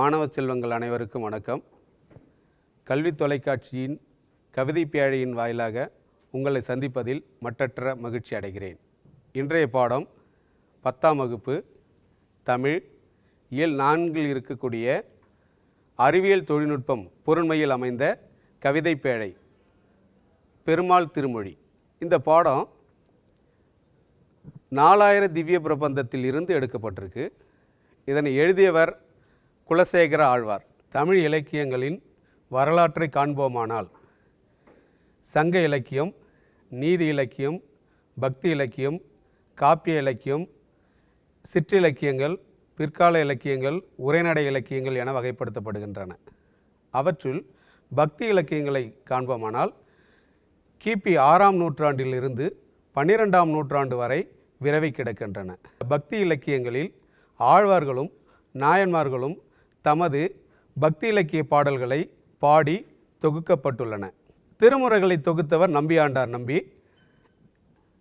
மாணவ செல்வங்கள் அனைவருக்கும் வணக்கம். கல்வி தொலைக்காட்சியின் கவிதை பேழையின் வாயிலாக உங்களை சந்திப்பதில் மட்டற்ற மகிழ்ச்சி அடைகிறேன். இன்றைய பாடம் பத்தாம் வகுப்பு தமிழ் இயல் நான்கில் இருக்கக்கூடிய அறிவியல் தொழில்நுட்பம் பொருண்மையில் அமைந்த கவிதை பேழை பெருமாள் திருமொழி. இந்த பாடம் நாலாயிர திவ்ய பிரபந்தத்தில் இருந்து எடுக்கப்பட்டிருக்கு. இதனை எழுதியவர் குலசேகர ஆழ்வார் தமிழ் இலக்கியங்களின் வரலாற்றை காண்போமானால் சங்க இலக்கியம் நீதி இலக்கியம் பக்தி இலக்கியம் காப்பிய இலக்கியம் சிற்றிலக்கியங்கள் பிற்கால இலக்கியங்கள் உரைநடை இலக்கியங்கள் என வகைப்படுத்தப்படுகின்றன. அவற்றுள் பக்தி இலக்கியங்களை காண்போமானால் கிபி ஆறாம் நூற்றாண்டிலிருந்து பன்னிரெண்டாம் நூற்றாண்டு வரை விரவி கிடக்கின்றன. பக்தி இலக்கியங்களில் ஆழ்வார்களும் நாயன்மார்களும் தமது பக்தி இலக்கிய பாடல்களை பாடி தொகுக்கப்பட்டுள்ளன. திருமுறைகளை தொகுத்தவர் நம்பியாண்டார் நம்பி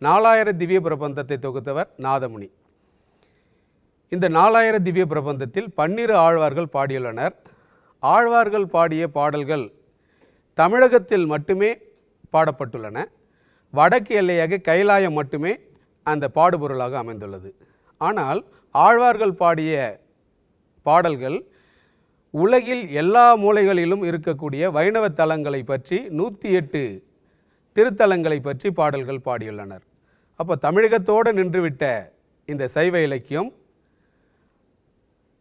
நாலாயிர திவ்ய பிரபந்தத்தை தொகுத்தவர் நாதமுனி. இந்த நாலாயிர திவ்ய பிரபந்தத்தில் பன்னிரு ஆழ்வார்கள் பாடியுள்ளனர். ஆழ்வார்கள் பாடிய பாடல்கள் தமிழகத்தில் மட்டுமே பாடப்பட்டுள்ளன. வடக்கு எல்லையாக கைலாயம் மட்டுமே அந்த பாடுபொருளாக அமைந்துள்ளது. ஆனால் ஆழ்வார்கள் பாடிய பாடல்கள் உலகில் எல்லா மூலைகளிலும் இருக்கக்கூடிய வைணவ தலங்களை பற்றி நூற்றி எட்டு திருத்தலங்களை பற்றி பாடல்கள் பாடியுள்ளனர். அப்போ தமிழகத்தோடு நின்றுவிட்ட இந்த சைவ இலக்கியம்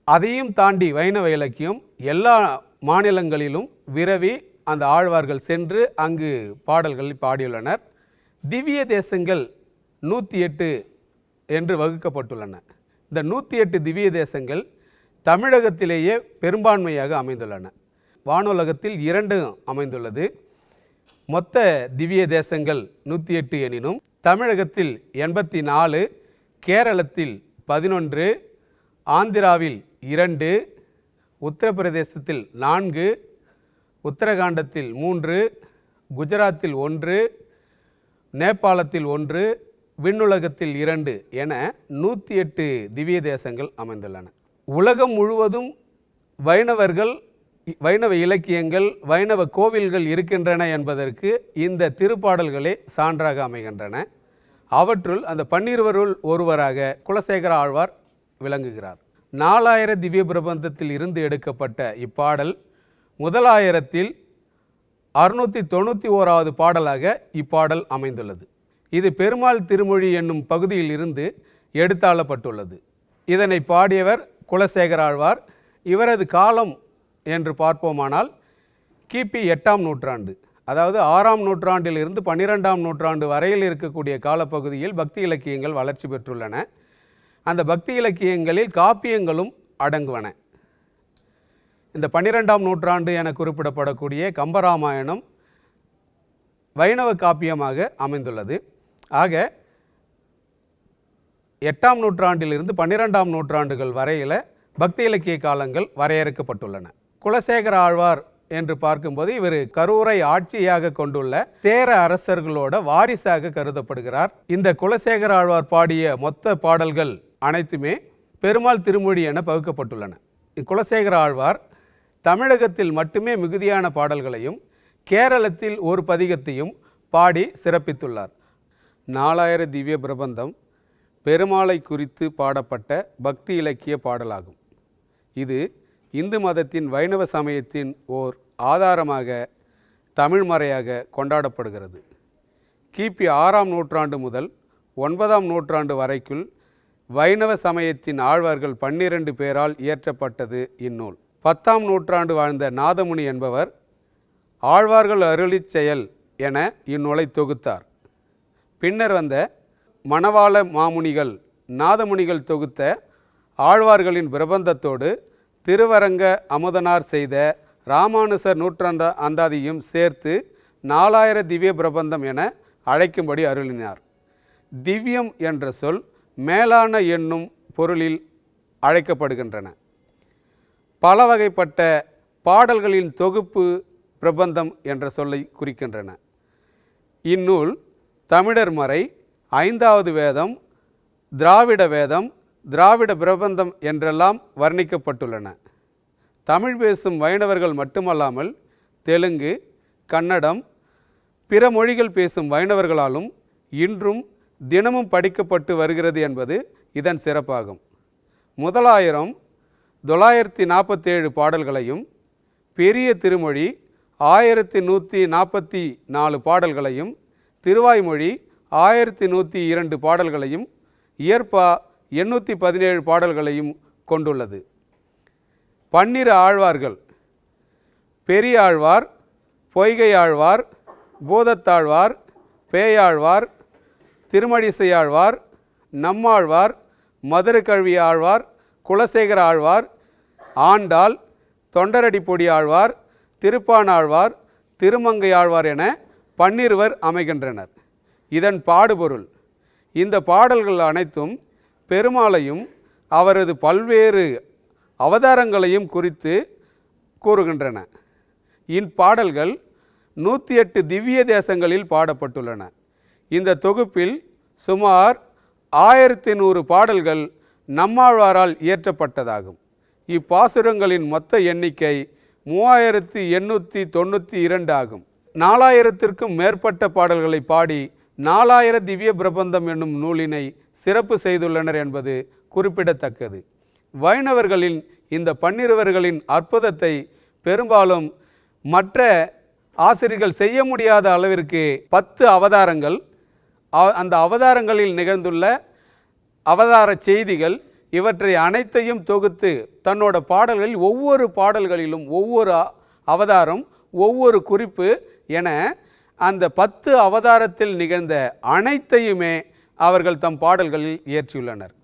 அதையும் தாண்டி வைணவ இலக்கியம் எல்லா மாநிலங்களிலும் விரவி அந்த ஆழ்வார்கள் சென்று அங்கு பாடல்கள் பாடியுள்ளனர். திவ்ய தேசங்கள் நூற்றி எட்டு என்று வகுக்கப்பட்டுள்ளன. இந்த நூற்றி எட்டு திவ்ய தேசங்கள் தமிழகத்திலேயே பெரும்பான்மையாக அமைந்துள்ளன. வானுலகத்தில் இரண்டு அமைந்துள்ளது. மொத்த திவ்ய தேசங்கள் நூற்றி எட்டு எனினும் தமிழகத்தில் எண்பத்தி நாலு கேரளத்தில் பதினொன்று ஆந்திராவில் இரண்டு உத்தரப்பிரதேசத்தில் நான்கு உத்தரகாண்டத்தில் மூன்று குஜராத்தில் ஒன்று நேபாளத்தில் ஒன்று விண்ணுலகத்தில் இரண்டு என நூற்றி எட்டு திவ்ய தேசங்கள் அமைந்துள்ளன. உலகம் முழுவதும் வைணவர்கள் வைணவ இலக்கியங்கள் வைணவ கோவில்கள் இருக்கின்றன என்பதற்கு இந்த திருப்பாடல்களே சான்றாக அமைகின்றன. அவற்றுள் அந்த பன்னிருவருள் ஒருவராக குலசேகர ஆழ்வார் விளங்குகிறார். நாலாயிர திவ்ய பிரபந்தத்தில் இருந்து எடுக்கப்பட்ட இப்பாடல் முதலாயிரத்தில் அறுநூற்றி தொண்ணூற்றி ஓராவது பாடலாக இப்பாடல் அமைந்துள்ளது. இது பெருமாள் திருமொழி என்னும் பகுதியில் இருந்து எடுத்தாளப்பட்டுள்ளது. இதனை பாடியவர் குலசேகர ஆழ்வார் இவரது காலம் என்று பார்ப்போமானால் கிபி எட்டாம் நூற்றாண்டு. அதாவது ஆறாம் நூற்றாண்டிலிருந்து பன்னிரெண்டாம் நூற்றாண்டு வரையில் இருக்கக்கூடிய காலப்பகுதியில் பக்தி இலக்கியங்கள் வளர்ச்சி பெற்றுள்ளன. அந்த பக்தி இலக்கியங்களில் காப்பியங்களும் அடங்குவன. இந்த பன்னிரெண்டாம் நூற்றாண்டு என குறிப்பிடப்படக்கூடிய கம்பராமாயணம் வைணவ காப்பியமாக அமைந்துள்ளது. ஆக எட்டாம் நூற்றாண்டிலிருந்து பன்னிரெண்டாம் நூற்றாண்டுகள் வரையில் பக்தி இலக்கிய காலங்கள் வரையறுக்கப்பட்டுள்ளன. குலசேகர ஆழ்வார் என்று பார்க்கும்போது இவர் கரூரை ஆட்சியாக கொண்டுள்ள சேர அரசர்களோட வாரிசாக கருதப்படுகிறார். இந்த குலசேகர ஆழ்வார் பாடிய மொத்த பாடல்கள் அனைத்துமே பெருமாள் திருமொழி என பகுக்கப்பட்டுள்ளன. குலசேகர ஆழ்வார் தமிழகத்தில் மட்டுமே மிகுதியான பாடல்களையும் கேரளத்தில் ஒரு பதிகத்தையும் பாடி சிறப்பித்துள்ளார். நாலாயிர திவ்ய பிரபந்தம் பெருமாளை குறித்து பாடப்பட்ட பக்தி இலக்கிய பாடலாகும். இது இந்து மதத்தின் வைணவ சமயத்தின் ஓர் ஆதாரமாக தமிழ்மறையாக கொண்டாடப்படுகிறது. கிபி ஆறாம் நூற்றாண்டு முதல் ஒன்பதாம் நூற்றாண்டு வரைக்குள் வைணவ சமயத்தின் ஆழ்வார்கள் பன்னிரண்டு பேரால் இயற்றப்பட்டது இந்நூல். பத்தாம் நூற்றாண்டு வாழ்ந்த நாதமுனி என்பவர் ஆழ்வார்கள் அருளிச் செயல் என இந்நூலை தொகுத்தார். பின்னர் வந்த மணவாள மாமுனிகள் நாதமுனிகள் தொகுத்த ஆழ்வார்களின் பிரபந்தத்தோடு திருவரங்க அமுதனார் செய்த ராமானுசர் நூற்றாண்ட அந்தாதியும் சேர்த்து நாலாயிர திவ்ய பிரபந்தம் என அழைக்கும்படி அருளினார். திவ்யம் என்ற சொல் மேலான என்னும் பொருளில் அழைக்கப்படுகின்றன. பல வகைப்பட்ட பாடல்களின் தொகுப்பு பிரபந்தம் என்ற சொல்லை குறிக்கின்றன. இந்நூல் தமிழர் மறை ஐந்தாவது வேதம் திராவிட வேதம் திராவிட பிரபந்தம் என்றெல்லாம் வர்ணிக்கப்பட்டுள்ளன. தமிழ் பேசும் வைணவர்கள் மட்டுமல்லாமல் தெலுங்கு கன்னடம் பிற மொழிகள் பேசும் வைணவர்களாலும் இன்றும் தினமும் படிக்கப்பட்டு வருகிறது என்பது இதன் சிறப்பாகும். முதலாயிரம் தொள்ளாயிரத்தி நாற்பத்தேழு பாடல்களையும் பெரிய திருமொழி ஆயிரத்தி நூற்றி நாற்பத்தி நாலு பாடல்களையும் திருவாய்மொழி ஆயிரத்தி நூற்றி இரண்டு பாடல்களையும் இயற்பா எண்ணூற்றி பதினேழு பாடல்களையும் கொண்டுள்ளது. பன்னிரு ஆழ்வார்கள். பெரியாழ்வார் பொய்கையாழ்வார் பூதத்தாழ்வார் பேயாழ்வார் திருமழிசையாழ்வார் நம்மாழ்வார் மதுரக்கழுவி ஆழ்வார் குலசேகர ஆழ்வார் ஆண்டாள் தொண்டரடிப்பொடி ஆழ்வார் திருப்பானாழ்வார் திருமங்கை ஆழ்வார் என பன்னிருவர் அமைகின்றனர். இதன் பாடுபொருள். இந்த பாடல்கள் அனைத்தும் பெருமாளையும் அவரது பல்வேறு அவதாரங்களையும் குறித்து கூறுகின்றன. இப்பாடல்கள் நூற்றி எட்டு திவ்ய தேசங்களில் பாடப்பட்டுள்ளன. இந்த தொகுப்பில் சுமார் ஆயிரத்தி நூறு பாடல்கள் நம்மாழ்வாரால் இயற்றப்பட்டதாகும். இப்பாசுரங்களின் மொத்த எண்ணிக்கை மூவாயிரத்தி எண்ணூற்றி தொண்ணூற்றி இரண்டு ஆகும். நாலாயிரத்திற்கும் மேற்பட்ட பாடல்களை பாடி நாலாயிர திவ்ய பிரபந்தம் என்னும் நூலினை சிறப்பு செய்துள்ளனர் என்பது குறிப்பிடத்தக்கது. வைணவர்களின் இந்த பன்னிருவர்களின் அற்புதத்தை பெரும்பாலும் மற்ற ஆசிரியர்கள் செய்ய முடியாத அளவிற்கு பத்து அவதாரங்கள் அந்த அவதாரங்களில் நிகழ்ந்துள்ள அவதார செய்திகள் இவற்றை அனைத்தையும் தொகுத்து தன்னோட பாடல்களில் ஒவ்வொரு பாடல்களிலும் ஒவ்வொரு அவதாரம் ஒவ்வொரு குறிப்பு என அந்த பத்து அவதாரத்தில் நிகழ்ந்த அனைத்தையுமே அவர்கள் தம் பாடல்களில் இயற்றியுள்ளனர்.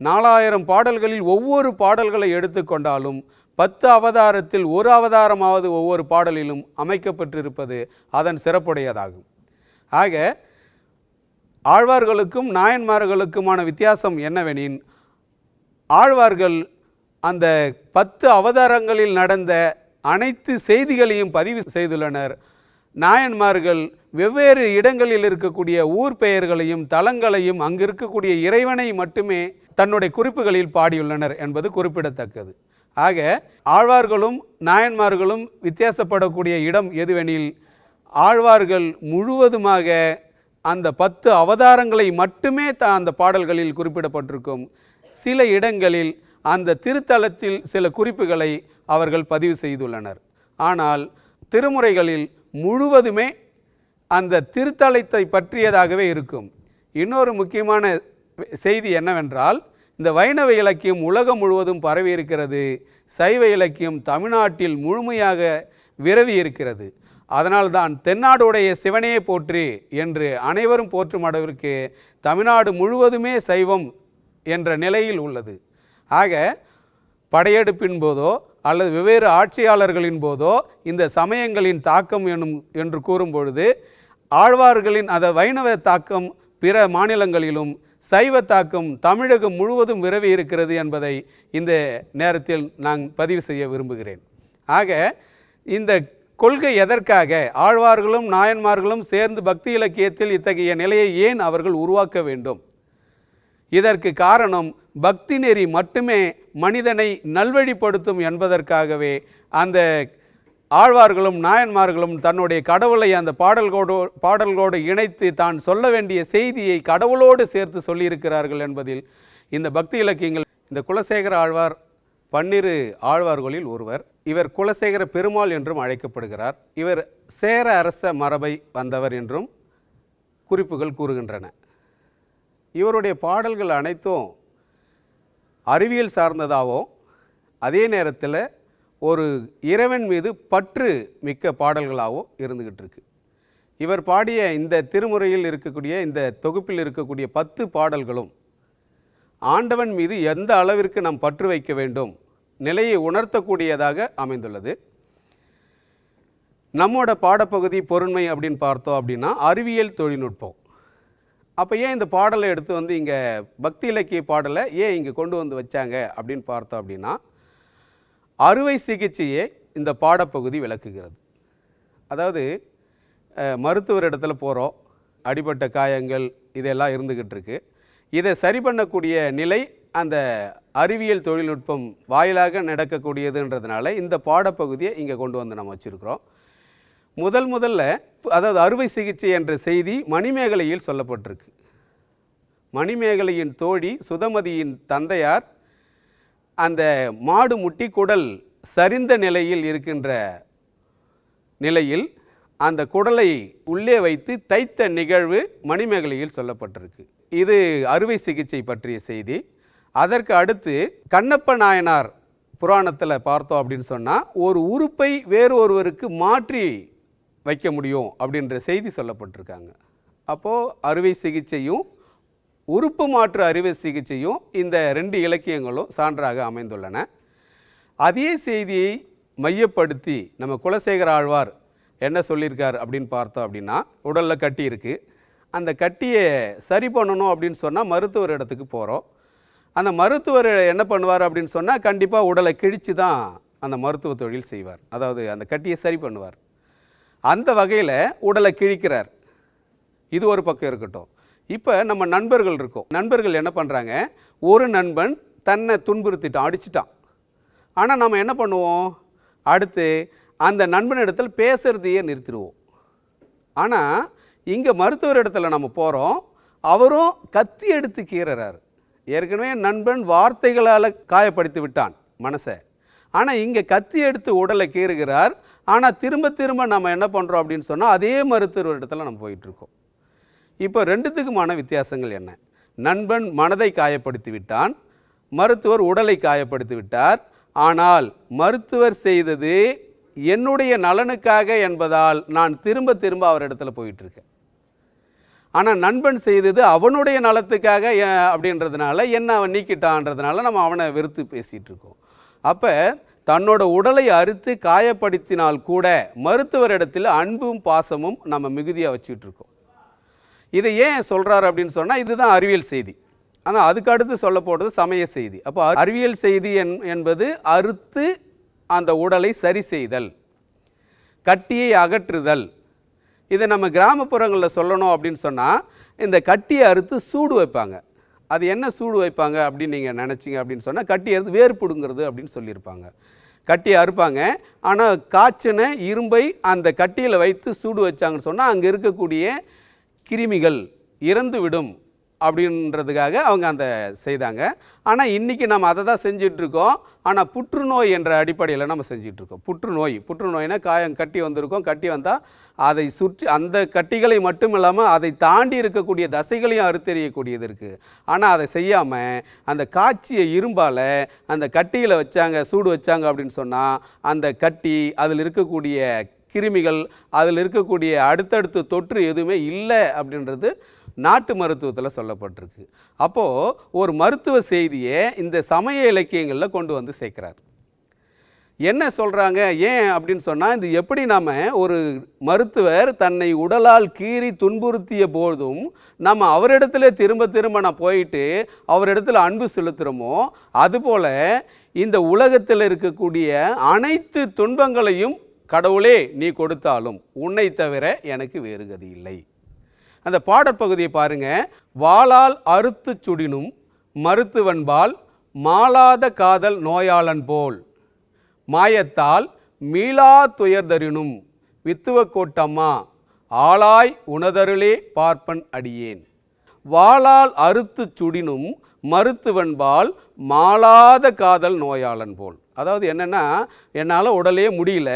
நாலாயிரம் பாடல்களில் ஒவ்வொரு பாடல்களை எடுத்துக்கொண்டாலும் பத்து அவதாரத்தில் ஒரு அவதாரமாவது ஒவ்வொரு பாடலிலும் அமைக்கப்பட்டிருப்பது அதன் சிறப்புடையதாகும். ஆக ஆழ்வார்களுக்கும் நாயன்மார்களுக்குமான வித்தியாசம் என்னவெனின் ஆழ்வார்கள் அந்த பத்து அவதாரங்களில் நடந்த அனைத்து செய்திகளையும் பதிவு செய்துள்ளனர். நாயன்மார்கள் வெவ்வேறு இடங்களில் இருக்கக்கூடிய ஊர் பெயர்களையும் தலங்களையும் அங்கு இருக்கக்கூடிய இறைவனை மட்டுமே தன்னுடைய குறிப்புகளில் பாடியுள்ளனர் என்பது குறிப்பிடத்தக்கது. ஆக ஆழ்வார்களும் நாயன்மார்களும் வித்தியாசப்படக்கூடிய இடம் எதுவெனில் ஆழ்வார்கள் முழுவதுமாக அந்த பத்து அவதாரங்களை மட்டுமே த அந்த பாடல்களில் குறிப்பிடப்பட்டிருக்கும். சில இடங்களில் அந்த திருத்தலத்தில் சில குறிப்புகளை அவர்கள் பதிவு செய்துள்ளனர். ஆனால் திருமுறைகளில் முழுவதுமே அந்த திருத்தலத்தை பற்றியதாகவே இருக்கும். இன்னொரு முக்கியமான செய்தி என்னவென்றால் இந்த வைணவ இலக்கியம் உலகம் முழுவதும் பரவி இருக்கிறது. சைவ இலக்கியம் தமிழ்நாட்டில் முழுமையாக விரவி இருக்கிறது. அதனால்தான் தென்னாடுடைய சிவனையே போற்றி என்று அனைவரும் போற்றும் அளவிற்கு தமிழ்நாடு முழுவதுமே சைவம் என்ற நிலையில் உள்ளது. ஆக படையெடுப்பின் போதோ அல்லது வெவ்வேறு ஆட்சியாளர்களின் போதோ இந்த சமயங்களின் தாக்கம் எனும் என்று கூறும்பொழுது ஆழ்வார்களின் அத வைணவ தாக்கம் பிற மாநிலங்களிலும் சைவ தாக்கம் தமிழகம் முழுவதும் விரவி இருக்கிறது என்பதை இந்த நேரத்தில் நான் பதிவு செய்ய விரும்புகிறேன். ஆக இந்த கொள்கை எதற்காக ஆழ்வார்களும் நாயன்மார்களும் சேர்ந்து பக்தி இலக்கியத்தில் இத்தகைய நிலையை ஏன் அவர்கள் உருவாக்க வேண்டும்? இதற்கு காரணம் பக்தி நெறி மட்டுமே மனிதனை நல்வழிப்படுத்தும் என்பதற்காகவே அந்த ஆழ்வார்களும் நாயன்மார்களும் தன்னுடைய கடவுளை அந்த பாடல்களோடு பாடல்களோடு இணைத்து தான் சொல்ல வேண்டிய செய்தியை கடவுளோடு சேர்த்து சொல்லியிருக்கிறார்கள் என்பதில் இந்த பக்தி இலக்கியங்கள் இந்த குலசேகர ஆழ்வார் பன்னிரு ஆழ்வார்களில் ஒருவர் இவர் குலசேகர பெருமாள் என்றும் அழைக்கப்படுகிறார். இவர் சேர அரச மரபை வந்தவர் என்றும் குறிப்புகள் கூறுகின்றன. இவருடைய பாடல்கள் அனைத்தும் அறிவியல் சார்ந்ததாகவும் அதே நேரத்தில் ஒரு இறைவன் மீது பற்று மிக்க பாடல்களாகவும் இருந்துக்கிட்டு இருக்கு. இவர் பாடிய இந்த திருமுறையில் இருக்கக்கூடிய இந்த தொகுப்பில் இருக்கக்கூடிய பத்து பாடல்களும் ஆண்டவன் மீது எந்த அளவிற்கு நாம் பற்று வைக்க வேண்டும் நிலையை உணர்த்தக்கூடியதாக அமைந்துள்ளது. நம்மோட பாடப்பகுதி பொருண்மை அப்படின்னு பார்த்தோம் அப்படின்னா அறிவியல் தொழில்நுட்பம். அப்போ ஏன் இந்த பாடலை எடுத்து வந்து இங்கே பக்தி இலக்கிய பாடலை ஏன் இங்கே கொண்டு வந்து வச்சாங்க அப்படின்னு பார்த்தோம் அப்படின்னா அறுவை சிகிச்சையே இந்த பாடப்பகுதி விளக்குகிறது. அதாவது மருத்துவர் இடத்துல போகிறோம் அடிபட்ட காயங்கள் இதெல்லாம் இருந்துக்கிட்டு இருக்கு. இதை சரி பண்ணக்கூடிய நிலை அந்த அறிவியல் தொழில்நுட்பம் வாயிலாக நடக்கக்கூடியதுன்றதுனால இந்த பாடப்பகுதியை இங்கே கொண்டு வந்து நம்ம வச்சுருக்கிறோம். முதல் முதல்ல அதாவது அறுவை சிகிச்சை என்ற செய்தி மணிமேகலையில் சொல்லப்பட்டிருக்கு. மணிமேகலையின் தோழி சுதமதியின் தந்தையார் அந்த மாடு முட்டி குடல் சரிந்த நிலையில் இருக்கின்ற நிலையில் அந்த குடலை உள்ளே வைத்து தைத்த நிகழ்வு மணிமேகலையில் சொல்லப்பட்டிருக்கு. இது அறுவை சிகிச்சை பற்றிய செய்தி. அதற்கு அடுத்து கண்ணப்ப நாயனார் புராணத்தில் பார்த்தோம் அப்படின்னு சொன்னால் ஒரு உறுப்பை வேறு ஒருவருக்கு மாற்றி வைக்க முடியும் அப்படின்ற செய்தி சொல்லப்பட்டிருக்காங்க. அப்போது அறுவை சிகிச்சையும் உறுப்பு மாற்று அறுவை சிகிச்சையும் இந்த ரெண்டு இலக்கியங்களும் சான்றாக அமைந்துள்ளன. அதே செய்தியை மையப்படுத்தி நம்ம குலசேகர ஆழ்வார் என்ன சொல்லியிருக்கார் அப்படின்னு பார்த்தோம் அப்படின்னா உடலில் கட்டி இருக்குது அந்த கட்டியை சரி பண்ணணும் அப்படின்னு சொன்னால் மருத்துவர் இடத்துக்கு போகிறோம் அந்த மருத்துவர் என்ன பண்ணுவார் அப்படின்னு சொன்னால் கண்டிப்பாக உடலை கிழித்து தான் அந்த மருத்துவ தொழில் செய்வார். அதாவது அந்த கட்டியை சரி பண்ணுவார். அந்த வகையில் உடலை கிழிக்கிறார். இது ஒரு பக்கம் இருக்கட்டும். இப்போ நம்ம நண்பர்கள் இருக்கோம். நண்பர்கள் என்ன பண்ணுறாங்க ஒரு நண்பன் தன்னை துன்புறுத்திட்டான் அடிச்சிட்டான். ஆனால் நம்ம என்ன பண்ணுவோம்? அடுத்து அந்த நண்பனிடத்தில் பேசுறதையே நிறுத்திடுவோம். ஆனால் இங்கே மருத்துவர் இடத்துல நம்ம போகிறோம் அவரும் கத்தி எடுத்து கீறறாரு. ஏற்கனவே நண்பன் வார்த்தைகளால் காயப்படுத்தி விட்டான் மனசை. ஆனால் இங்கே கத்தி எடுத்து உடலை கீறுகிறார். ஆனால் திரும்ப திரும்ப நம்ம என்ன பண்ணுறோம் அப்படின்னு சொன்னால் அதே மருத்துவர் இடத்துல நம்ம போயிட்டுருக்கோம். இப்போ ரெண்டுத்துக்குமான வித்தியாசங்கள் என்ன? நண்பன் மனதை காயப்படுத்தி விட்டான். மருத்துவர் உடலை காயப்படுத்தி விட்டார். ஆனால் மருத்துவர் செய்தது என்னுடைய நலனுக்காக என்பதால் நான் திரும்ப திரும்ப அவர் இடத்துல போயிட்டுருக்கேன். ஆனால் நண்பன் செய்தது அவனுடைய நலத்துக்காக அப்படின்றதுனால என்ன அவன் நீக்கிட்டான்றதுனால நம்ம அவனை வெறுத்து பேசிகிட்டு இருக்கோம் அப்போ தன்னோட உடலை அறுத்து காயப்படுத்தினால் கூட மருத்துவரிடத்தில் அன்பும் பாசமும் நம்ம மிகுதியாக வச்சுக்கிட்டு இருக்கோம் இதை ஏன் சொல்கிறாரு அப்படின்னு சொன்னால் இதுதான் அறிவியல் செய்தி. ஆனால் அதுக்கு அடுத்து சொல்ல போகிறது சமய செய்தி. அப்போ அறிவியல் செய்தி என் என்பது அறுத்து அந்த உடலை சரி செய்தல் கட்டியை அகற்றுதல். இதை நம்ம கிராமப்புறங்களில் சொல்லணும் அப்படின்னு சொன்னால் இந்த கட்டியை அறுத்து சூடு வைப்பாங்க. அது என்ன சூடு வைப்பாங்க அப்படின்னு நீங்கள் நினச்சிங்க அப்படின்னு சொன்னால் கட்டி அறுத்து வேறுபடுங்கிறது அப்படின்னு சொல்லியிருப்பாங்க. கட்டி அறுப்பாங்க. ஆனால் காய்ச்சின இரும்பை அந்த கட்டியில் வைத்து சூடு வச்சாங்கன்னு சொன்னால் அங்கே இருக்கக்கூடிய கிருமிகள் இறந்து விடும் அப்படின்றதுக்காக அவங்க அந்த செய்தாங்க. ஆனால் இன்றைக்கி நம்ம அதை தான் செஞ்சிட்ருக்கோம். ஆனால் புற்றுநோய் என்ற அடிப்படையில் நம்ம செஞ்சிட்ருக்கோம். புற்றுநோய். புற்றுநோய்னால் காயம் கட்டி வந்திருக்கோம். கட்டி வந்தால் அதை சுற்றி அந்த கட்டிகளை மட்டும் இல்லாமல் அதை தாண்டி இருக்கக்கூடிய தசைகளையும் அறுத்தெறியக்கூடியது இருக்குது ஆனால் அதை செய்யாமல் அந்த காய்ச்சிய இரும்பால் அந்த கட்டியில் வச்சாங்க சூடு வச்சாங்க அப்படின்னு சொன்னால் அந்த கட்டி அதில் இருக்கக்கூடிய கிருமிகள் அதில் இருக்கக்கூடிய அடுத்தடுத்த தொற்று எதுவுமே இல்லை அப்படின்றது நாட்டு மருத்துவத்தில் சொல்லப்பட்டிருக்கு. அப்போது ஒரு மருத்துவ செய்தியை இந்த சமய இலக்கியங்களில் கொண்டு வந்து சேர்க்குறாரு. என்ன சொல்கிறாங்க ஏன் அப்படின்னு சொன்னால் இது எப்படி நாம் ஒரு மருத்துவர் தன்னை உடலால் கீறி துன்புறுத்திய போதும் நம்ம அவரிடத்துல திரும்ப திரும்ப நான் போயிட்டு அவரிடத்துல அன்பு செலுத்துகிறோமோ அதுபோல் இந்த உலகத்தில் இருக்கக்கூடிய அனைத்து துன்பங்களையும் கடவுளே நீ கொடுத்தாலும் உன்னை தவிர எனக்கு வேறு கதி இல்லை. அந்த பாடற்பகுதியை பாருங்கள் வாளால் அறுத்து சுடினும் மருத்துவன்பால் மாளாத காதல் நோயாளன் போல். மாயத்தால் மீளா துயர்தரினும் வித்துவ கோட்டம்மா ஆளாய் உணதருளே பார்ப்பன் அடியேன். வாளால் அறுத்து சுடினும் மருத்துவன்பால் மாளாத காதல் நோயாளன் போல். அதாவது என்னென்னா என்னால் உடலே முடியல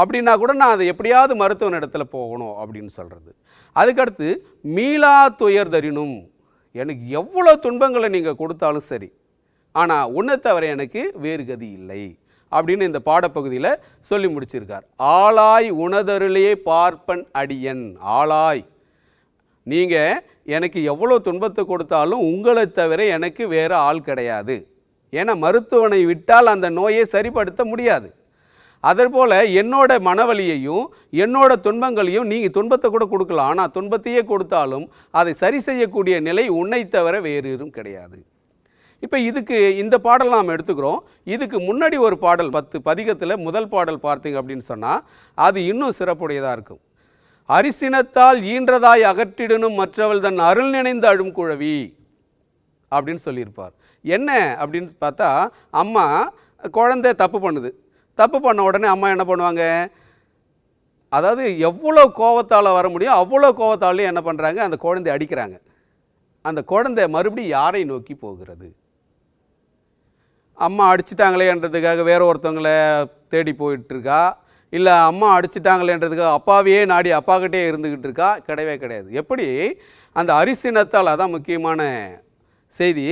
அப்படின்னா கூட நான் அதை எப்படியாவது மருத்துவன் இடத்துல போகணும் அப்படின்னு சொல்கிறது அதுக்கடுத்து மீளா துயர்தரினும் எனக்கு எவ்வளோ துன்பங்களை நீங்கள் கொடுத்தாலும் சரி. ஆனால் உன்னை தவிர எனக்கு வேறு கதி இல்லை. அப்படின்னு இந்த பாடப்பகுதியில் சொல்லி முடிச்சிருக்கார். ஆளாய் உணதருளையே பார்ப்பன் அடியன். ஆளாய். நீங்கள் எனக்கு எவ்வளோ துன்பத்தை கொடுத்தாலும் உங்களை தவிர எனக்கு வேறு ஆள் கிடையாது. ஏன்னா மருத்துவனை விட்டால் அந்த நோயை சரிப்படுத்த முடியாது. அதேபோல் என்னோட மனவலியையும் என்னோட துன்பங்களையும் நீங்கள் துன்பத்தை கூட கொடுக்கலாம். ஆனால் துன்பத்தையே கொடுத்தாலும் அதை சரி செய்யக்கூடிய நிலை உன்னை தவிர வேறு கிடையாது. இப்போ இதுக்கு இந்த பாடல் நாம் எடுத்துக்கிறோம். இதுக்கு முன்னாடி ஒரு பாடல் பத்து பதிகத்தில் முதல் பாடல் பார்த்தீங்க அப்படின்னு சொன்னால் அது இன்னும் சிறப்புடையதாக இருக்கும். அரிசினத்தால் ஈன்றதாய் அகற்றிடனும் மற்றவள் தன் அருள் நினைந்து அழும் குழவி அப்படின்னு சொல்லியிருப்பார். என்ன அப்படின்னு பார்த்தா அம்மா குழந்தை தப்பு பண்ணுது. தப்பு பண்ண உடனே அம்மா என்ன பண்ணுவாங்க? அதாவது எவ்வளோ கோவத்தால் வர முடியும் அவ்வளோ கோவத்தாலையும் என்ன பண்ணுறாங்க அந்த குழந்தை அடிக்கிறாங்க. அந்த குழந்தை மறுபடியும் யாரை நோக்கி போகிறது? அம்மா அடிச்சிட்டாங்களேன்றதுக்காக வேற ஒருத்தவங்கள தேடி போயிட்டுருக்கா? இல்லை அம்மா அடிச்சிட்டாங்களேன்றதுக்காக அப்பாவையே நாடி அப்பாக்கிட்டே இருந்துக்கிட்டு இருக்கா? கிடையவே கிடையாது. எப்படி? அந்த அரிசினத்தால் அதான் முக்கியமான செய்தி.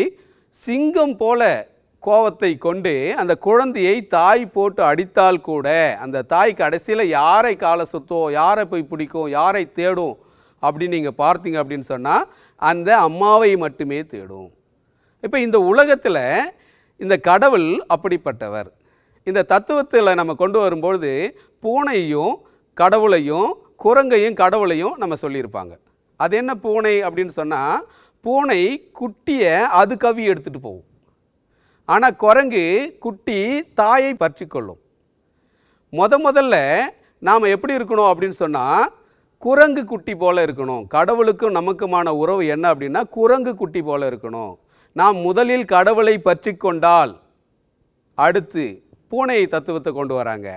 சிங்கம் போல கோவத்தை கொண்டு அந்த குழந்தையை தாய் போட்டு அடித்தால் கூட அந்த தாய் கடைசியில் யாரை காலை சுற்றும் யாரை போய் பிடிக்கும் யாரை தேடும் அப்படின்னு நீங்கள் பார்த்தீங்க அப்படின்னு சொன்னால் அந்த அம்மாவை மட்டுமே தேடும். இப்போ இந்த உலகத்தில் இந்த கடவுள் அப்படிப்பட்டவர். இந்த தத்துவத்தில் நம்ம கொண்டு வரும்பொழுது பூனையும் கடவுளையும் குரங்கையும் கடவுளையும் நம்ம சொல்லியிருப்பாங்க. அது என்ன பூனை அப்படின்னு சொன்னால் பூனை குட்டியை அது கவி எடுத்துகிட்டு போகும். ஆனால் குரங்கு குட்டி தாயை பற்றி கொள்ளும் முத முதல்ல நாம் எப்படி இருக்கணும் அப்படின்னு சொன்னால் குரங்கு குட்டி போல் இருக்கணும். கடவுளுக்கும் நமக்குமான உறவு என்ன அப்படின்னா குரங்கு குட்டி போல் இருக்கணும். நாம் முதலில் கடவுளை பற்றி கொண்டால் அடுத்து பூனை தத்துவத்தை கொண்டு வராங்க.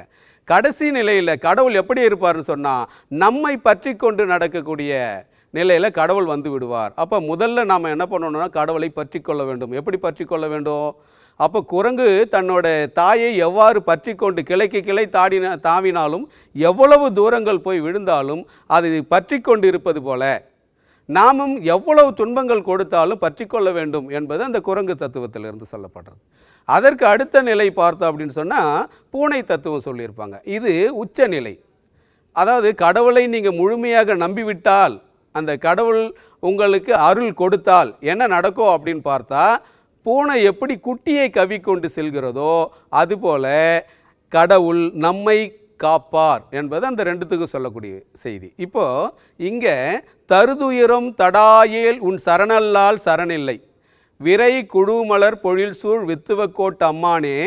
கடைசி நிலையில் கடவுள் எப்படி இருப்பார்னு சொன்னால் நம்மை பற்றி கொண்டு நடக்கக்கூடிய நிலையில் கடவுள் வந்து விடுவார். அப்போ முதல்ல நாம் என்ன பண்ணணும்னா கடவுளை பற்றி கொள்ள வேண்டும். எப்படி பற்றி கொள்ள வேண்டும்? அப்போ குரங்கு தன்னோட தாயை எவ்வாறு பற்றி கொண்டு கிளைக்கு கிளை தாடின தாவினாலும் எவ்வளவு தூரங்கள் போய் விழுந்தாலும் அது பற்றி கொண்டு இருப்பது போல நாமும் எவ்வளவு துன்பங்கள் கொடுத்தாலும் பற்றி கொள்ள வேண்டும் என்பது அந்த குரங்கு தத்துவத்திலிருந்து சொல்லப்படுறது. அதற்கு அடுத்த நிலை பார்த்தோம் அப்படின்னு சொன்னால் பூனை தத்துவம் சொல்லியிருப்பாங்க. இது உச்ச நிலை அதாவது கடவுளை நீங்கள் முழுமையாக நம்பிவிட்டால் அந்த கடவுள் உங்களுக்கு அருள் கொடுத்தால் என்ன நடக்கும் அப்படின்னு பார்த்தா பூனை எப்படி குட்டியை கவிக்கொண்டு செல்கிறதோ அதுபோல கடவுள் நம்மை காப்பார் என்பது அந்த ரெண்டுத்துக்கும் சொல்லக்கூடிய செய்தி. இப்போ இங்கே தருதுயரம் தடாயேல் உன் சரணல்லால் சரணில்லை. விரை குழுமலர் பொழில் சூழ் வித்துவக்கோட்டு அம்மானே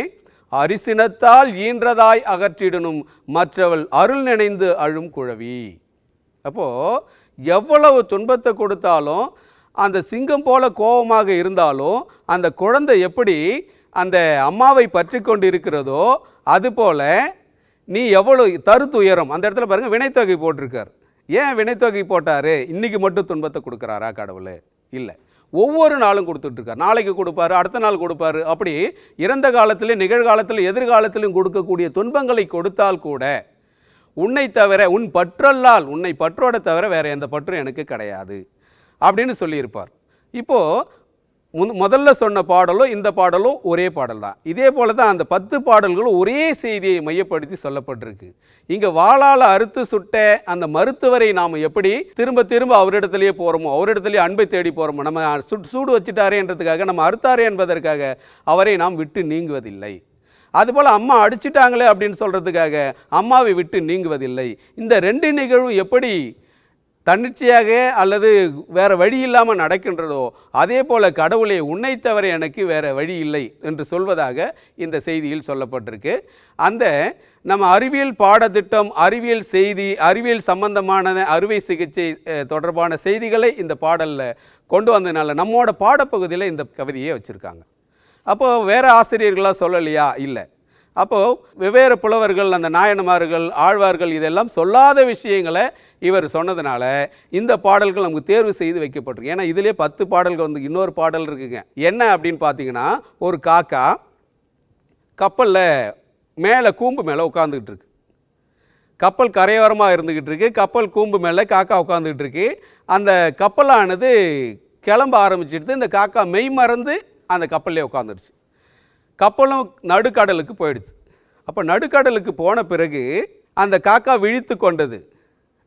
அரிசினத்தால் ஈன்றதாய் அகற்றிடனும் மற்றவள் அருள் நினைந்து அழும் குழவி. அப்போ எவ்வளவு துன்பத்தை கொடுத்தாலும் அந்த சிங்கம் போல கோபமாக இருந்தாலும் அந்த குழந்தை எப்படி அந்த அம்மாவை பற்றி கொண்டு இருக்கிறதோ அதுபோல நீ எவ்வளோ தருத்துயரம் அந்த இடத்துல பாருங்கள் வினைத்தொகை போட்டிருக்கார். ஏன் வினைத்தொகை போட்டார்? இன்றைக்கி மட்டும் துன்பத்தை கொடுக்குறாரா கடவுள்? இல்லை. ஒவ்வொரு நாளும் கொடுத்துட்ருக்கார். நாளைக்கு கொடுப்பாரு அடுத்த நாள் கொடுப்பாரு. அப்படி இறந்த காலத்திலும் நிகழ்காலத்திலும் எதிர்காலத்திலும் கொடுக்கக்கூடிய துன்பங்களை கொடுத்தால் கூட உன்னை தவிர உன் பற்றல்லால் உன்னை பற்றோட தவிர வேறு எந்த பற்றும் எனக்கு கிடையாது. அப்படின்னு சொல்லியிருப்பார். இப்போ முதல்ல சொன்ன பாடலும் இந்த பாடலும் ஒரே பாடல் தான். இதே போல தான் அந்த பத்து பாடல்களும் ஒரே செய்தியை மையப்படுத்தி சொல்லப்பட்டிருக்கு. இங்கே வாளால் அறுத்து சுட்ட அந்த மருத்துவரை நாம் எப்படி திரும்ப திரும்ப அவரிடத்துலேயே போகிறோமோ அவரிடத்துலேயே அன்பை தேடி போகிறோமோ நம்ம சுட் சூடு வச்சுட்டாரேன்றதுக்காக நம்ம அறுத்தாரே என்பதற்காக அவரை நாம் விட்டு நீங்குவதில்லை. அதுபோல் அம்மா அடிச்சிட்டாங்களே அப்படின்னு சொல்கிறதுக்காக அம்மாவை விட்டு நீங்குவதில்லை. இந்த ரெண்டு நிகழ்வும் எப்படி தன்னிச்சையாக அல்லது வேறு வழி இல்லாமல் நடக்கின்றதோ அதே போல் கடவுளை உன்னை தவிர எனக்கு வேறு வழி இல்லை என்று சொல்வதாக இந்த செய்தியில் சொல்லப்பட்டிருக்கு. அந்த நம்ம அறிவியல் பாடத்திட்டம் அறிவியல் செய்தி அறிவியல் சம்பந்தமான அறுவை சிகிச்சை தொடர்பான செய்திகளை இந்த பாடலில் கொண்டு வந்ததுனால நம்மோட பாடப்பகுதியில் இந்த கவிதையை வச்சுருக்காங்க. அப்போது வேறு ஆசிரியர்களாக சொல்லலையா? இல்லை. அப்போது வெவ்வேறு புலவர்கள் அந்த நாயனமார்கள் ஆழ்வார்கள் இதெல்லாம் சொல்லாத விஷயங்களை இவர் சொன்னதுனால இந்த பாடல்கள் நமக்கு தேர்வு செய்து வைக்கப்பட்டிருக்கு. ஏன்னா இதிலே பத்து பாடல்கள் வந்து இன்னொரு பாடல் இருக்குங்க. என்ன அப்படின்னு பார்த்தீங்கன்னா ஒரு காக்கா கப்பலில் மேலே கூம்பு மேலே உட்காந்துக்கிட்டு இருக்கு. கப்பல் கரையோரமாக இருந்துக்கிட்டு இருக்கு. கப்பல் கூம்பு மேலே காக்கா உட்காந்துக்கிட்டு இருக்கு. அந்த கப்பலானது கிளம்ப ஆரம்பிச்சிடுது இந்த காக்கா மெய் மறந்து அந்த கப்பல்லே உட்காந்துருச்சு கப்பலும் நடுக்கடலுக்கு போயிடுச்சு. அப்போ நடுக்கடலுக்கு போன பிறகு அந்த காக்கா விழித்து கொண்டது.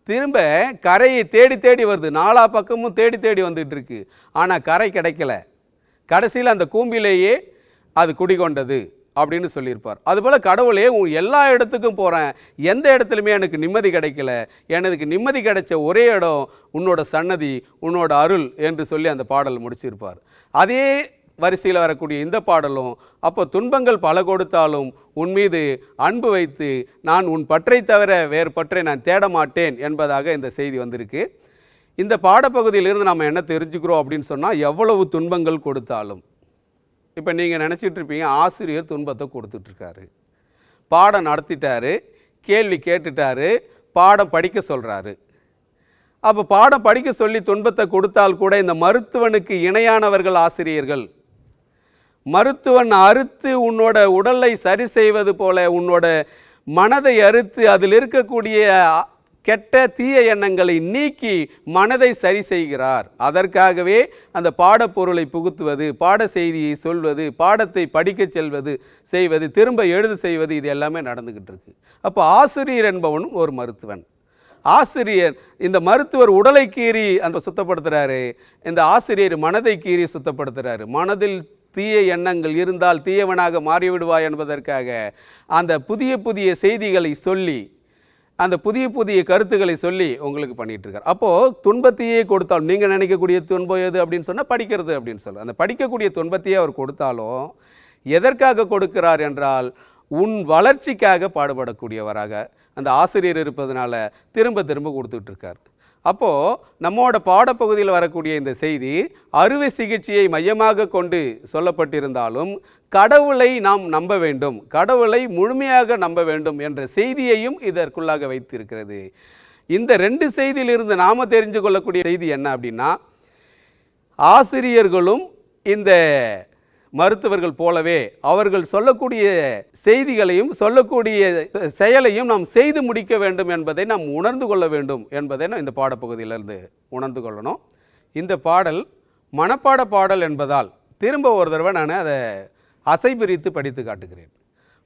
திரும்ப கரையை தேடி தேடி வருது. நாலா பக்கமும் தேடி தேடி வந்துட்டு இருக்கு. ஆனால் கரை கிடைக்கல. கடைசியில் அந்த கூம்பிலேயே அது குடிகொண்டது அப்படின்னு சொல்லியிருப்பார். அதுபோல் கடவுளே உன் எல்லா இடத்துக்கும் போகிறேன் எந்த இடத்துலையுமே எனக்கு நிம்மதி கிடைக்கல. எனக்கு நிம்மதி கிடைச்ச ஒரே இடம் உன்னோட சன்னதி உன்னோட அருள் என்று சொல்லி அந்த பாடல் முடிச்சிருப்பார். அதே வரிசையில் வரக்கூடிய இந்த பாடலும் அப்போ துன்பங்கள் பல கொடுத்தாலும் உன் மீது அன்பு வைத்து நான் உன் பற்றை தவிர வேறு பற்றை நான் தேட மாட்டேன் என்பதாக இந்த செய்தி வந்திருக்கு. இந்த பாடப்பகுதியிலிருந்து நம்ம என்ன தெரிஞ்சுக்கிறோம் அப்படின்னு சொன்னால் எவ்வளவு துன்பங்கள் கொடுத்தாலும். இப்போ நீங்கள் நினச்சிட்டு இருப்பீங்க ஆசிரியர் துன்பத்தை கொடுத்துட்ருக்காரு. பாடம் நடத்திட்டாரு கேள்வி கேட்டுட்டாரு பாடம் படிக்க சொல்கிறாரு அப்போ பாடம் படிக்க சொல்லி துன்பத்தை கொடுத்தால் கூட இந்த மருத்துவனுக்கு இணையானவர்கள் ஆசிரியர்கள். மருத்துவன் அறுத்து உன்னோட உடலை சரி செய்வது போல உன்னோட மனதை அறுத்து அதில் இருக்கக்கூடிய கெட்ட தீய எண்ணங்களை நீக்கி மனதை சரி செய்கிறார். அதற்காகவே அந்த பாடப்பொருளை புகுத்துவது பாட செய்தியை சொல்வது பாடத்தை படிக்கச் செல்வது செய்வது திரும்ப எழுத செய்வது இது எல்லாமே நடந்துக்கிட்டு இருக்கு. அப்போ ஆசிரியர் என்பவனும் ஒரு மருத்துவன். ஆசிரியர் இந்த மருத்துவர் உடலை கீறி அந்த சுத்தப்படுத்துகிறாரு இந்த ஆசிரியர் மனதை கீறி சுத்தப்படுத்துகிறாரு மனதில் தீய எண்ணங்கள் இருந்தால் தீயவனாக மாறிவிடுவாய் என்பதற்காக அந்த புதிய புதிய செய்திகளை சொல்லி அந்த புதிய புதிய கருத்துக்களை சொல்லி உங்களுக்கு பண்ணிகிட்ருக்கார் அப்போது துன்பத்தையே கொடுத்தாலும் நீங்கள் நினைக்கக்கூடிய துன்பம் எது அப்படின்னு சொன்னால் படிக்கிறது அப்படின்னு சொல்ல. அந்த படிக்கக்கூடிய துன்பத்தையே அவர் கொடுத்தாலும் எதற்காக கொடுக்கிறார் என்றால் உன் வளர்ச்சிக்காக பாடுபடக்கூடியவராக அந்த ஆசிரியர் இருப்பதனால திரும்ப திரும்ப கொடுத்துட்ருக்கார் அப்போது நம்மோட பாடப்பகுதியில் வரக்கூடிய இந்த செய்தி அறுவை சிகிச்சையை மையமாக கொண்டு சொல்லப்பட்டிருந்தாலும் கடவுளை நாம் நம்ப வேண்டும் கடவுளை முழுமையாக நம்ப வேண்டும் என்ற செய்தியையும் இதற்குள்ளாக வைத்திருக்கிறது. இந்த ரெண்டு செய்தியிலிருந்து நாம தெரிஞ்சு கொள்ளக்கூடிய செய்தி என்ன அப்படின்னா ஆசிரியர்களும் இந்த மருத்துவர்கள் போலவே அவர்கள் சொல்லக்கூடிய செய்திகளையும் சொல்லக்கூடிய செயலையும் நாம் செய்து முடிக்க வேண்டும் என்பதை நாம் உணர்ந்து கொள்ள வேண்டும் என்பதை நாம் இந்த பாடப்பகுதியிலிருந்து உணர்ந்து கொள்ளணும். இந்த பாடல் மனப்பாட பாடல் என்பதால் திரும்ப ஒரு தடவை நான் அதை அசை பிரித்து படித்து காட்டுகிறேன்.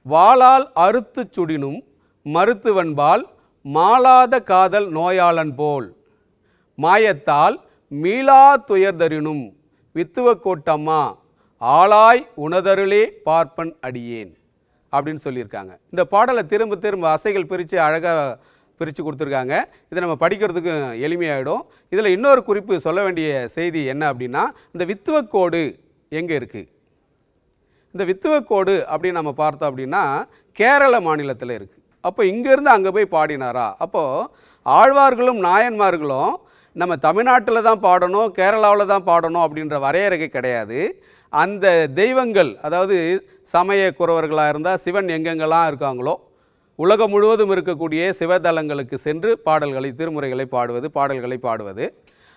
வாளால் அறுத்து சுடினும் மருத்துவன்பால் மாளாத காதல் நோயாளன் போல் மாயத்தால் மீளா துயர்தரினும் வித்துவ கோட்டம்மா ஆளாய் உணதருளே பார்ப்பன் அடியேன் அப்படின்னு சொல்லியிருக்காங்க. இந்த பாடலை திரும்ப திரும்ப அசைகள் பிரித்து அழகாக பிரித்து கொடுத்துருக்காங்க. இதை நம்ம படிக்கிறதுக்கும் எளிமையாயிடும். இதில் இன்னொரு குறிப்பு சொல்ல வேண்டிய செய்தி என்ன அப்படின்னா இந்த வித்துவக்கோடு எங்கே இருக்குது இந்த வித்துவக்கோடு அப்படின்னு நம்ம பார்த்தோம் அப்படின்னா கேரள மாநிலத்தில் இருக்குது அப்போ இங்கேருந்து அங்கே போய் பாடினாரா? அப்போது ஆழ்வார்களும் நாயன்மார்களும் நம்ம தமிழ்நாட்டில் தான் பாடணும் கேரளாவில் தான் பாடணும் அப்படின்ற வரையறைக்கு கிடையாது. அந்த தெய்வங்கள் அதாவது சமய குறவர்களாக இருந்தால் சிவன் எங்கெங்கெல்லாம் இருக்காங்களோ உலகம் முழுவதும் இருக்கக்கூடிய சிவதலங்களுக்கு சென்று பாடல்களை திருமுறைகளை பாடுவது பாடல்களை பாடுவது.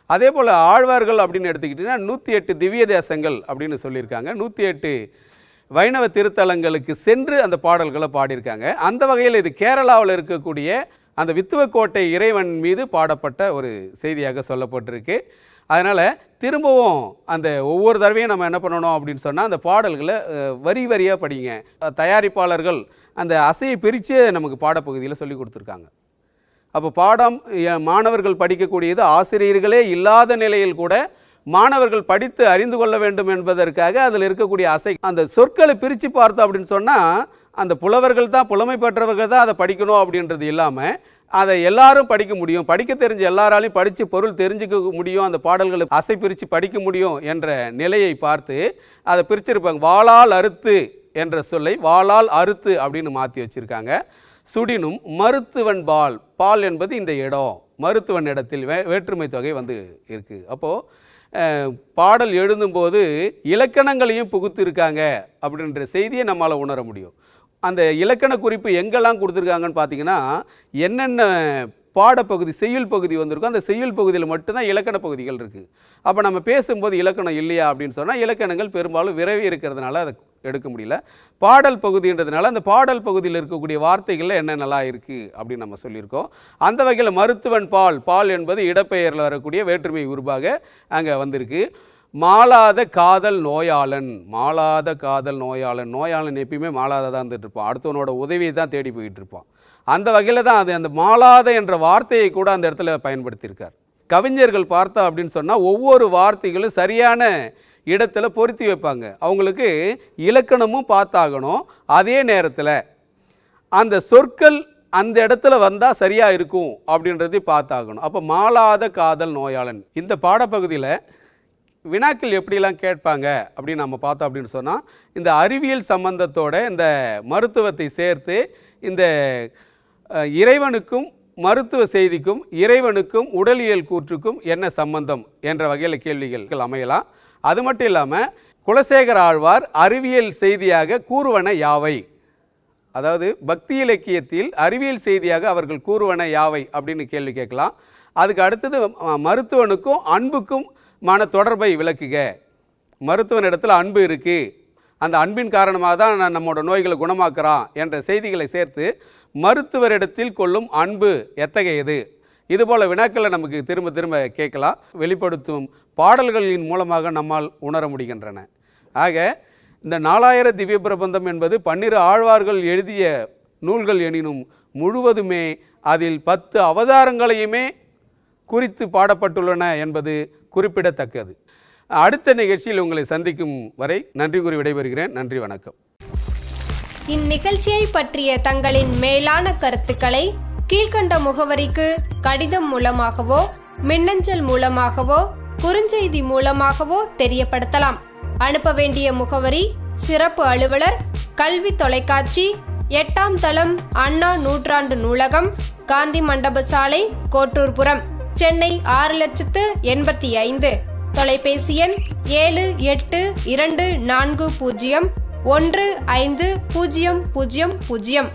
அதே போல் ஆழ்வார்கள் அப்படின்னு எடுத்துக்கிட்டிங்கன்னா நூற்றி எட்டு திவ்ய தேசங்கள் அப்படின்னு சொல்லியிருக்காங்க. நூற்றி எட்டு வைணவ திருத்தலங்களுக்கு சென்று அந்த பாடல்களை பாடியிருக்காங்க. அந்த வகையில் இது கேரளாவில் இருக்கக்கூடிய அந்த வித்துவக்கோட்டை இறைவன் மீது பாடப்பட்ட ஒரு செய்தியாக சொல்லப்பட்டிருக்கு. அதனால் திரும்பவும் அந்த ஒவ்வொரு தடவையும் நம்ம என்ன பண்ணணும் அப்படின்னு சொன்னால் அந்த பாடல்களை வரி வரியாக படிங்க. தயாரிப்பாளர்கள் அந்த அசையை பிரித்து நமக்கு பாடப்பகுதியில் சொல்லி கொடுத்துருக்காங்க. அப்போ பாடம் மாணவர்கள் படிக்கக்கூடியது ஆசிரியர்களே இல்லாத நிலையில் கூட மாணவர்கள் படித்து அறிந்து கொள்ள வேண்டும் என்பதற்காக அதில் இருக்கக்கூடிய அசை அந்த சொற்களை பிரித்து பார்த்தோம் அப்படின்னு சொன்னால் அந்த புலவர்கள் தான் புலமை பெற்றவர்கள் தான் அதை படிக்கணும் அப்படின்றது இல்லாமல் அதை எல்லாரும் படிக்க முடியும். படிக்க தெரிஞ்ச எல்லாராலையும் படித்து பொருள் தெரிஞ்சுக்க முடியும். அந்த பாடல்களை அசை பிரித்து படிக்க முடியும் என்ற நிலையை பார்த்து அதை பிரிச்சிருப்பாங்க. வாளால் அறுத்து என்ற சொல்லை வாளால் அறுத்து அப்படின்னு மாற்றி வச்சுருக்காங்க. சுடினும் மருத்துவன் பால் பால் என்பது இந்த இடம். மருத்துவன் இடத்தில் வே வேற்றுமை தொகை வந்து இருக்குது அப்போது பாடல் எழுதும்போது இலக்கணங்களையும் புகுத்திருக்காங்க அப்படின்ற செய்தியை நம்மளால் உணர முடியும். அந்த இலக்கண குறிப்பு எங்கெல்லாம் கொடுத்துருக்காங்கன்னு பார்த்தீங்கன்னா என்னென்ன பாடப்பகுதி செய்யுள் பகுதி வந்திருக்கோ அந்த செய்யுள் பகுதியில் மட்டும்தான் இலக்கண பகுதிகள் இருக்குது அப்போ நம்ம பேசும்போது இலக்கணம் இல்லையா அப்படின்னு சொன்னால் இலக்கணங்கள் பெரும்பாலும் விரவி இருக்கிறதுனால அதை எடுக்க முடியல. பாடல் பகுதின்றதுனால அந்த பாடல் பகுதியில் இருக்கக்கூடிய வார்த்தைகளில் என்னென்னலாம் இருக்குது அப்படின்னு நம்ம சொல்லியிருக்கோம். அந்த வகையில் மருத்துவன் பால் பால் என்பது இடப்பெயரில் வரக்கூடிய வேற்றுமை உருவாக அங்கே வந்திருக்கு. மாளாத காதல் நோயாளன் மாளாத காதல் நோயாளன். நோயாளன் எப்பயுமே மாளாததான் இருந்துட்டு இருப்பான். அடுத்தவனோட உதவியை தான் தேடி போயிட்டு இருப்பான். அந்த வகையில் தான் அது அந்த மாளாத என்ற வார்த்தையை கூட அந்த இடத்துல பயன்படுத்தியிருக்கார். கவிஞர்கள் பார்த்தா அப்படின்னு சொன்னால் ஒவ்வொரு வார்த்தைகளும் சரியான இடத்துல பொருத்தி வைப்பாங்க. அவங்களுக்கு இலக்கணமும் பார்த்தாகணும். அதே நேரத்தில் அந்த சொற்கள் அந்த இடத்துல வந்தால் சரியாக இருக்கும் அப்படின்றதையும் பார்த்தாகணும். அப்போ மாளாத காதல் நோயாளன். இந்த பாடப்பகுதியில் வினாக்கள் எப்படிலாம் கேட்பாங்க அப்படின்னு நம்ம பார்த்தோம் அப்படின்னு சொன்னால் இந்த அறிவியல் சம்பந்தத்தோட இந்த மருத்துவத்தை சேர்த்து இந்த இறைவனுக்கும் மருத்துவ செய்திக்கும் இறைவனுக்கும் உடலியல் கூற்றுக்கும் என்ன சம்பந்தம் என்ற வகையில் கேள்விகள் அமையலாம். அது மட்டும் இல்லாமல் குலசேகர ஆழ்வார் அறிவியல் செய்தியாக கூறுவன யாவை? அதாவது பக்தி இலக்கியத்தில் அறிவியல் செய்தியாக அவர்கள் கூறுவன யாவை அப்படின்னு கேள்வி கேட்கலாம். அதுக்கு அடுத்தது மருத்துவனுக்கும் அன்புக்கும் மான தொடர்பை விளக்குக. மருத்துவனிடத்தில் அன்பு இருக்குது அந்த அன்பின் காரணமாக தான் நான் நம்மளோட நோய்களை குணமாக்குறான் என்ற செய்திகளை சேர்த்து மருத்துவரிடத்தில் கொள்ளும் அன்பு எத்தகையது? இதுபோல வினாக்களை நமக்கு திரும்ப திரும்ப கேட்கலாம். வெளிப்படுத்தும் பாடல்களின் மூலமாக நம்மால் உணர முடிகின்றன. ஆக இந்த நாலாயிர திவ்ய பிரபந்தம் என்பது பன்னிரு ஆழ்வார்கள் எழுதிய நூல்கள் எனினும் முழுவதுமே அதில் பத்து அவதாரங்களையுமே குறித்து பாடப்பட்டுள்ளன என்பது குறிப்பிடத்தக்கது. அடுத்த நிகழ்ச்சியில் உங்களை சந்திக்கும் வரை நன்றி கூறி விடைபெறுகிறேன். நன்றி வணக்கம். இந்நிகழ்ச்சியை பற்றிய தங்களின் மேலான கருத்துக்களை கீழ்க்கண்ட முகவரிக்கு கடிதம் மூலமாகவோ மின்னஞ்சல் மூலமாகவோ குறுஞ்செய்தி மூலமாகவோ தெரியப்படுத்தலாம். அனுப்ப வேண்டிய முகவரி சிறப்பு அலுவலர் கல்வி தொலைக்காட்சி எட்டாம் தளம் அண்ணா நூற்றாண்டு நூலகம் காந்தி மண்டப சாலை கோட்டூர்புரம். சென்னை ஆறு லட்சத்து எண்பத்தி ஐந்து. தொலைபேசி எண் ஏழு எட்டு இரண்டு நான்கு பூஜ்ஜியம் ஒன்று ஐந்து பூஜ்ஜியம் பூஜ்ஜியம் பூஜ்ஜியம்.